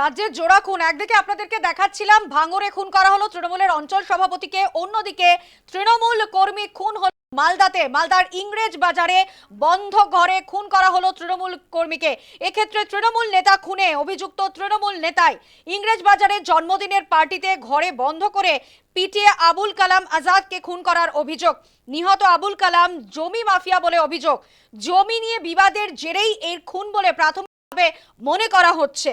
রাজ্যের জোড়া খুন। একদিকে আপনাদেরকে দেখাচ্ছিলাম ভাঙরে খুন করা হলো। তৃণমূলের অঞ্চল সভাপতিকে। অন্যদিকে তৃণমূল কর্মী খুন হলো মালদাতে। মালদার ইংরেজ বাজারে বন্ধ ঘরে খুন করা হলো তৃণমূল কর্মীকে। এক্ষেত্রে তৃণমূল নেতা খুনে, অভিযুক্ত তৃণমূল নেতাই। ইংরেজ বাজারে জন্মদিনের পার্টিতে ঘরে বন্ধ করে পিটিয়ে আবুল কালাম আজাদকে খুন করার অভিযোগ। নিহত আবুল কালাম জমি মাফিয়া বলে অভিযোগ। জমি নিয়ে বিবাদের জেরেই এর খুন বলে প্রাথমিকভাবে মনে করা হচ্ছে।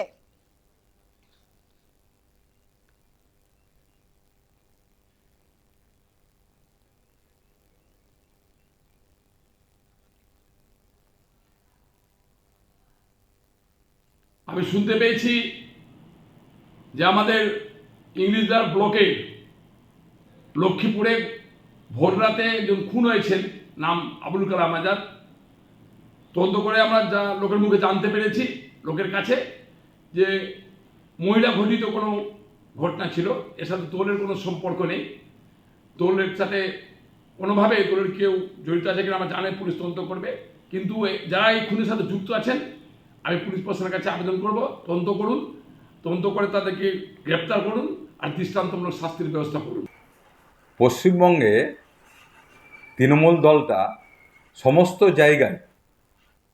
আমি শুনতে পেয়েছি যে আমাদের ইংলিশদার ব্লকে লক্ষ্মীপুরে ভোররাতে একজন খুন হয়েছেন, নাম আবুল কালাম আজাদ। তদন্ত করে আমরা যা লোকের মুখে জানতে পেরেছি, লোকের কাছে যে মহিলা ঘটিত কোনো ঘটনা ছিল, এর সাথে তোলের কোনো সম্পর্ক নেই। তোলের সাথে কোনোভাবে তোলের কেউ জড়িত আছে কিনা আমরা জানে, পুলিশ তদন্ত করবে। কিন্তু যারা এই খুনের সাথে যুক্ত আছেন আমি পুলিশ প্রশাসনের কাছে আবেদন করব, তদন্ত করুন, তদন্ত করে তাদেরকে গ্রেপ্তার করুন আর দৃষ্টান্তমূলক শাস্তির ব্যবস্থা করুন। পশ্চিমবঙ্গে তৃণমূল দলটা সমস্ত জায়গায়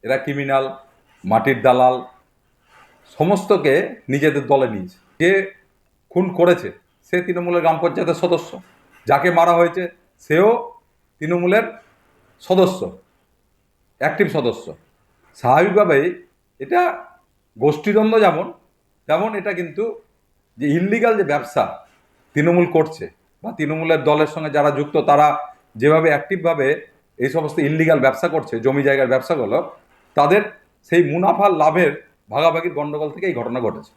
এরা ক্রিমিনাল, মাটির দালাল, সমস্তকে নিজেদের দলে নিয়েছে। যে খুন করেছে, সে তৃণমূলের গ্রাম পঞ্চায়েতের সদস্য। যাকে মারা হয়েছে, সেও তৃণমূলের সদস্য অ্যাক্টিভ সদস্য। স্বাভাবিকভাবেই এটা গোষ্ঠীদ্বন্দ্ব যেমন, তেমন এটা কিন্তু যে ইল্লিগাল যে ব্যবসা তৃণমূল করছে বা তৃণমূলের দলের সঙ্গে যারা যুক্ত, তারা যেভাবে অ্যাক্টিভভাবে এই সমস্ত ইল্লিগাল ব্যবসা করছে, জমি জায়গার ব্যবসাগুলো, তাদের সেই মুনাফা লাভের ভাগাভাগির গণ্ডগোল থেকে এই ঘটনা ঘটেছে।